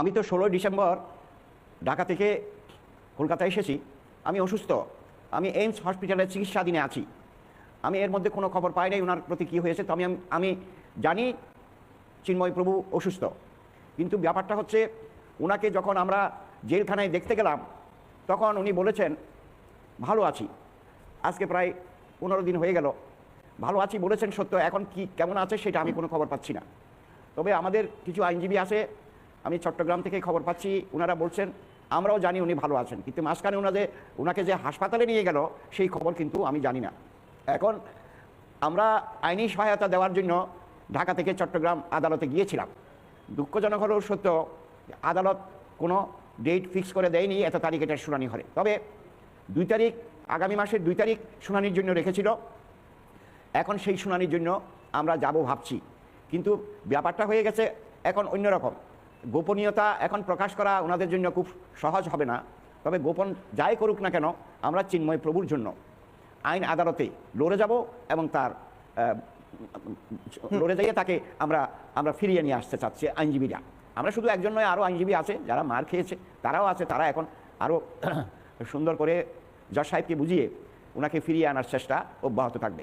আমি তো ষোলোই ডিসেম্বর ঢাকা থেকে কলকাতায় এসেছি। আমি অসুস্থ। আমি এইমস হসপিটালে চিকিৎসাধীনে আছি। আমি এর মধ্যে কোনো খবর পাই নাই, ওনার প্রতি কী হয়েছে, তো আমি আমি জানি চিন্ময় প্রভু অসুস্থ। কিন্তু ব্যাপারটা হচ্ছে, ওনাকে যখন আমরা জেলখানায় দেখতে গেলাম, তখন উনি বলেছেন, ভালো আছি। আজকে প্রায় পনেরো দিন হয়ে গেল। ভালো আছি বলেছেন সত্য। এখন কি, কেমন আছে সেটা আমি কোনো খবর পাচ্ছি না। তবে আমাদের কিছু আইনজীবী আছে আমি চট্টগ্রাম থেকে খবর পাচ্ছি ওনারা বলছেন, আমরাও জানি উনি ভালো আছেন, কিন্তু মাঝখানে ওনাদের ওনাকে যে হাসপাতালে নিয়ে গেল, সেই খবর কিন্তু আমি জানি না। এখন আমরা আইনি সহায়তা দেওয়ার জন্য ঢাকা থেকে চট্টগ্রাম আদালতে গিয়েছিলাম। দুঃখজনক হলেও সত্য, আদালত কোনো ডেট ফিক্স করে দেয়নি, এত তারিখ এটার শুনানি হবে তবে দুই তারিখ, আগামী মাসের দুই তারিখ শুনানির জন্য রেখেছিল। এখন সেই শুনানির জন্য আমরা যাব ভাবছি। কিন্তু ব্যাপারটা হয়ে গেছে এখন অন্যরকম গোপনীয়তা এখন প্রকাশ করা ওনাদের জন্য খুব সহজ হবে না। তবে গোপন যাই করুক না কেন আমরা চিন্ময় প্রভুর জন্য আইন আদালতে লড়ে যাব এবং তার লড়ে যাইয়ে তাকে আমরা আমরা ফিরিয়ে নিয়ে আসতে চাচ্ছি আইনজীবীরা। আমরা শুধু একজন নয় আরও আইনজীবী আছে যারা মার খেয়েছে তারাও আছে তারা এখন আরও সুন্দর করে জজ সাহেবকে বুঝিয়ে ওনাকে ফিরিয়ে আনার চেষ্টা অব্যাহত থাকবে।